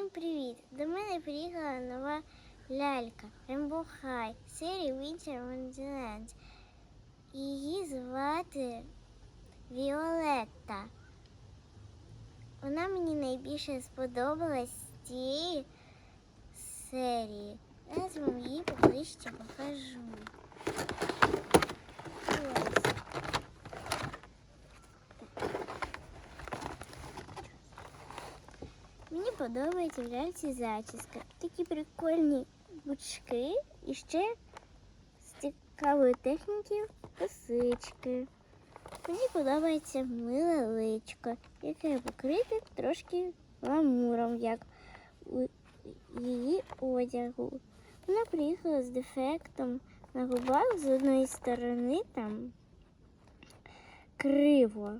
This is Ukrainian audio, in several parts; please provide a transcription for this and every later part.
Всім привіт! До мене приїхала нова лялька Rainbow High серії Winter Wonderland. Її звати Віолетта. Вона мені найбільше сподобалась з цієї серії. Назву її поближче покажу. Ось. Мені подобається в ляльці зачіска. Такі прикольні бучки і ще з цікавої техніки косички. Мені подобається миле личко, яке покрите трошки ламуром, як у її одягу. Вона приїхала з дефектом на губах з одної сторони там криво.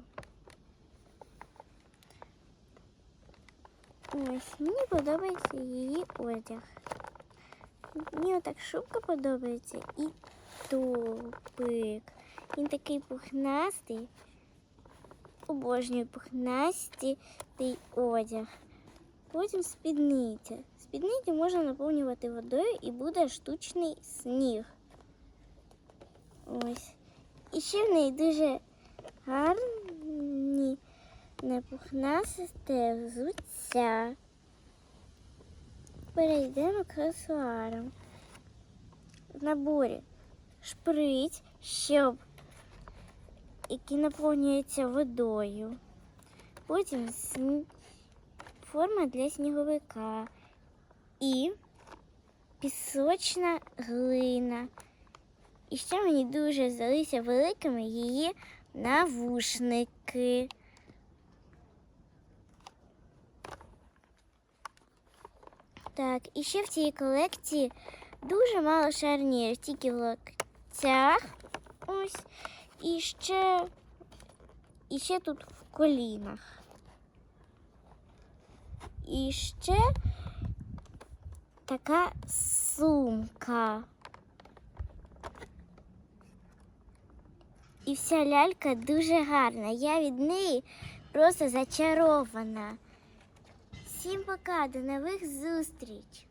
Ось, мені подобається її одяг. Мені отак шубка подобається і топик. Він такий пухнастий. Обожнюю пухнастий одяг. Потім спідниця. Спідницю можна наповнювати водою і буде штучний сніг. Ось. І ще в неї дуже гарні Непухнасте взуття. Перейдемо к аксесуарам. В наборі шприць, щоб який наповнюється водою. Потім сні- форма для сніговика і пісочна глина. І ще мені дуже здалися великими її навушники. Так, і ще в цій колекції дуже мало шарнірів, тільки в локтях. Ось. І ще, і ще тут в колінах. І ще така сумка. І вся лялька дуже гарна. Я від неї просто зачарована. Всім пока, до нових зустріч!